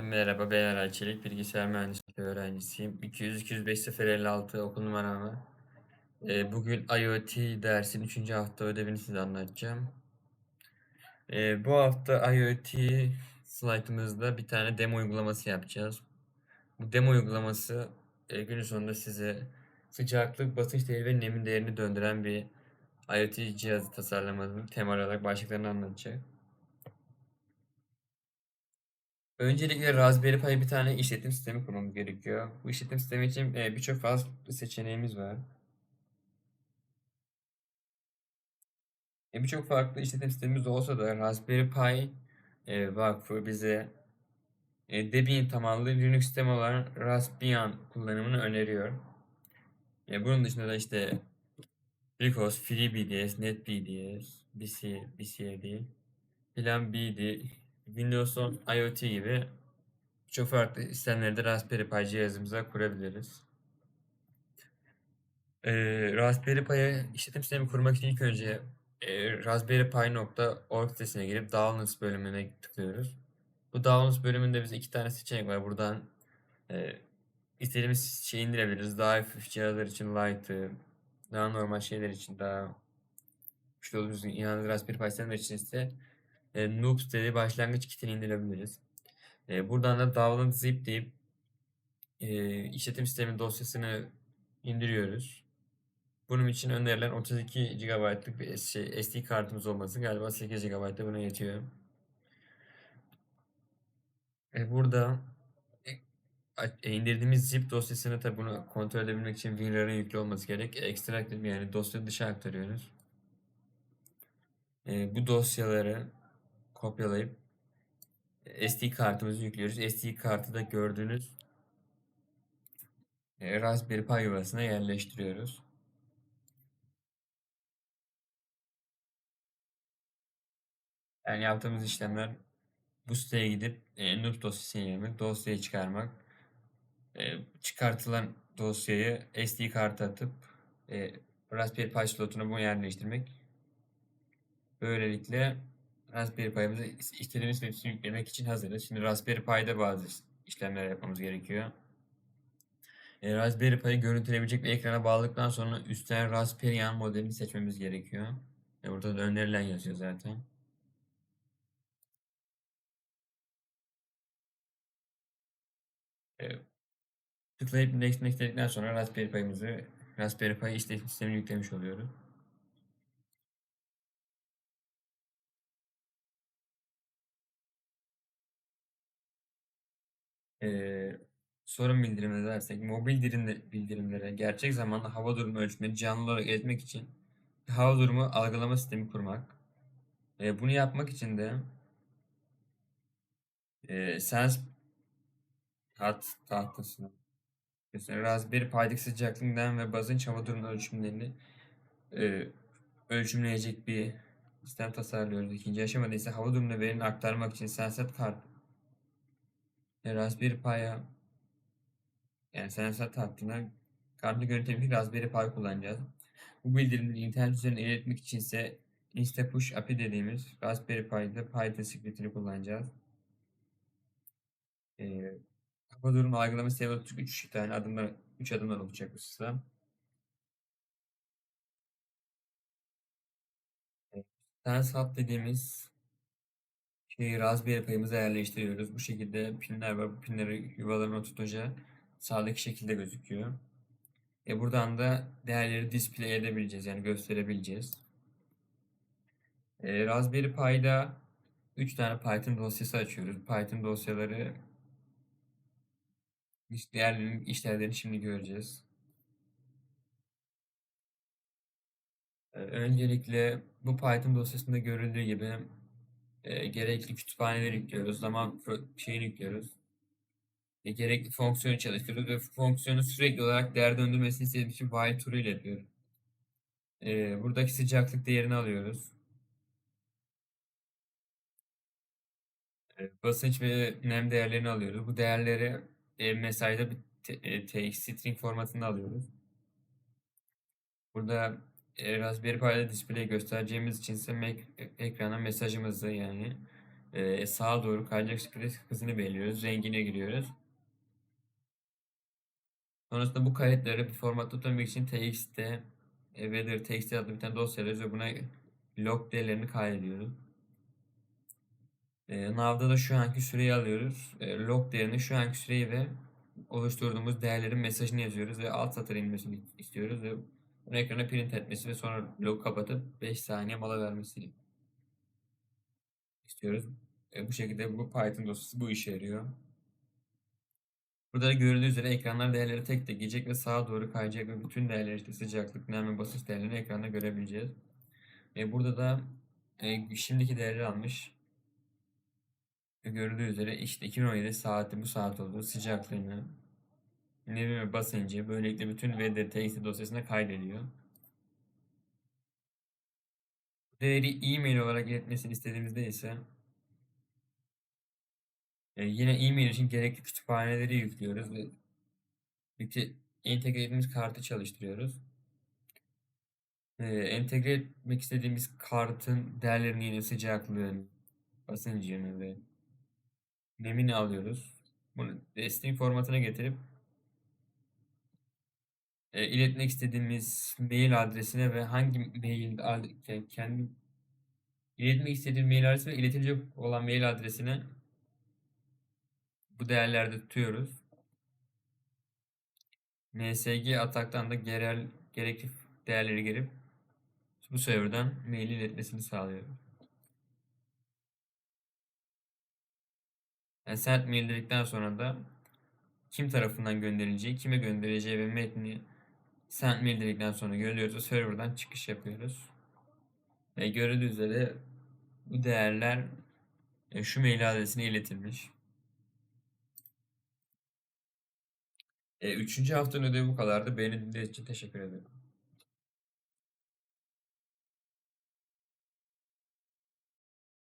Merhaba ben Eray Çelik, bilgisayar mühendisliği öğrencisiyim. 200-205-056 okul numaram var. Ee, bugün IoT dersin 3. hafta ödevini size anlatacağım. Ee, bu hafta IoT slaytımızda bir tane demo uygulaması yapacağız. Bu demo uygulaması e, günün sonunda size sıcaklık, basınç değeri ve nemin değerini döndüren bir IoT cihazı tasarlamanın temel olarak başlıklarını anlatacak. Öncelikle Raspberry Pi bir tane işletim sistemi kurmamız gerekiyor. Bu işletim sistemi için e, birçok farklı seçeneğimiz var. E, birçok farklı işletim sistemimiz olsa da Raspberry Pi e, Vakfı bize Debian tabanlı Linux sistemi olan Raspbian kullanımını öneriyor. Bunun dışında da işte Lycos, FreeBDS, NetBDS, BC, BCD, PlanBD, Windows 10 IoT gibi çok farklı sistemleri de Raspberry Pi cihazımıza kurabiliriz. Ee, Raspberry Pi'ye işletim sistemi kurmak için ilk önce e, raspberrypi.org sitesine girip Downloads bölümüne tıklıyoruz. Bu Downloads bölümünde bize iki tane seçenek var. Buradan e, istediğimiz şeyi indirebiliriz. Daha hafif cihazlar için Lite'ı, daha normal şeyler için daha güçlü olduğumuz inanılmaz Raspberry Pi için ise e, Noobs dedi başlangıç kitini indirebiliriz. E, buradan da download zip deyip e, işletim sistemi dosyasını indiriyoruz. Bunun için önerilen 32 GB'lık bir şey, SD kartımız olması galiba 8 GB da buna yetiyor. E, burada e, indirdiğimiz zip dosyasını tabi bunu kontrol edebilmek için WinRAR'ın yüklü olması gerek. Extract yani dosyayı dışa aktarıyoruz. E, bu dosyaları kopyalayıp SD kartımızı yüklüyoruz. SD kartı da gördüğünüz e, Raspberry Pi yuvasına yerleştiriyoruz. Yani yaptığımız işlemler bu siteye gidip e, NURB dosyasını indirmek, dosyayı çıkarmak, e, çıkartılan dosyayı SD kartı atıp e, Raspberry Pi slotuna bunu yerleştirmek. Böylelikle Raspberry Pi'mize istediğimiz hepsini yüklemek için hazırız. Şimdi Raspberry Pi'de bazı işlemler yapmamız gerekiyor. E, Raspberry Pi'yi görüntüleyebilecek bir ekrana bağladıktan sonra üstten Raspberry Pi modelini seçmemiz gerekiyor. E, burada da önerilen yazıyor zaten. E, tıklayıp Next Next dedikten sonra Raspberry Pi'mizi Raspberry Pi işletim sistemini yüklemiş oluyoruz. Ee, sorun bildirimleri dersek, mobil bildirimlere gerçek zamanlı hava durumu ölçmeyi canlı olarak etmek için hava durumu algılama sistemi kurmak. Ee, bunu yapmak için de e, Sense hat tahtasını mesela Raspberry Pi'deki sıcaklığından ve basınç hava durumu ölçümlerini e, ölçümleyecek bir sistem tasarlıyoruz. İkinci aşamada ise hava durumunu verini aktarmak için Senset kart Raspberry Pi'ye yani sensör hattına kartlı görüntü için Raspberry Pi kullanacağız. Bu bildirimleri internet üzerinden iletmek için ise InstaPush API dediğimiz Raspberry Pi'de Python scriptini kullanacağız. Ee, kafa durumu algılama sistemi 3 tane adımlar 3 adımlar olacak bu sistem. Sense Hub dediğimiz şeyi Raspberry Pi'mize yerleştiriyoruz. Bu şekilde pinler var. Bu pinleri yuvalarına tutunca sağdaki şekilde gözüküyor. E buradan da değerleri display edebileceğiz. Yani gösterebileceğiz. E, Raspberry Pi'da 3 tane Python dosyası açıyoruz. Python dosyaları diğerlerinin işlevlerini şimdi göreceğiz. E, öncelikle bu Python dosyasında görüldüğü gibi e, gerekli kütüphaneleri yüklüyoruz. Zaman şeyini yüklüyoruz. E, gerekli fonksiyonu çalıştırıyoruz ve fonksiyonu sürekli olarak değer döndürmesini istediğim için while true ile yapıyorum. E, buradaki sıcaklık değerini alıyoruz. E, basınç ve nem değerlerini alıyoruz. Bu değerleri e, mesajda bir text string formatında alıyoruz. Burada e, Raspberry Pi'de display göstereceğimiz için ise ekrana mesajımızı yani Eee, sağa doğru kayacak şekilde hızını belirliyoruz. Rengine giriyoruz. Sonrasında bu kayıtları bir formatta tutabilmek için txt, e, weather txt adlı bir tane dosya ve buna log değerlerini kaydediyoruz. E, nav'da da şu anki süreyi alıyoruz. E, log değerini şu anki süreyi ve oluşturduğumuz değerlerin mesajını yazıyoruz ve alt satır inmesini istiyoruz ve bunu ekrana print etmesi ve sonra log kapatıp 5 saniye mola vermesini istiyoruz. E, bu şekilde bu Python dosyası bu işe yarıyor. Burada da görüldüğü üzere ekranlar değerleri tek tek gelecek ve sağa doğru kayacak ve bütün değerleri işte sıcaklık, nem ve basınç değerlerini ekranda görebileceğiz. E, burada da e, şimdiki değerleri almış. E, görüldüğü üzere işte 2017 saati bu saat olduğu sıcaklığını, ve basıncı böylelikle bütün weather txt dosyasına kaydediyor. Değeri e-mail olarak iletmesini istediğimizde ise e, yine e-mail için gerekli kütüphaneleri yüklüyoruz ve yükle, entegre ettiğimiz kartı çalıştırıyoruz. E, entegre etmek istediğimiz kartın değerlerini yine sıcaklığını, basıncını ve nemini alıyoruz. Bunu string formatına getirip e, iletmek istediğimiz mail adresine ve hangi mail kendi iletmek istediğim mail adresi ve iletilecek olan mail adresine bu değerlerde tutuyoruz. MSG ataktan da gerel, gerekli değerleri girip bu serverden mail iletmesini sağlıyoruz. Yani send mail dedikten sonra da kim tarafından gönderileceği, kime göndereceği ve metni send mail dedikten sonra görüyoruz ve serverdan çıkış yapıyoruz. Ve görüldüğü üzere bu değerler e, şu mail adresine iletilmiş. E, üçüncü haftanın ödevi bu kadardı. Beni dinlediğiniz için teşekkür ederim.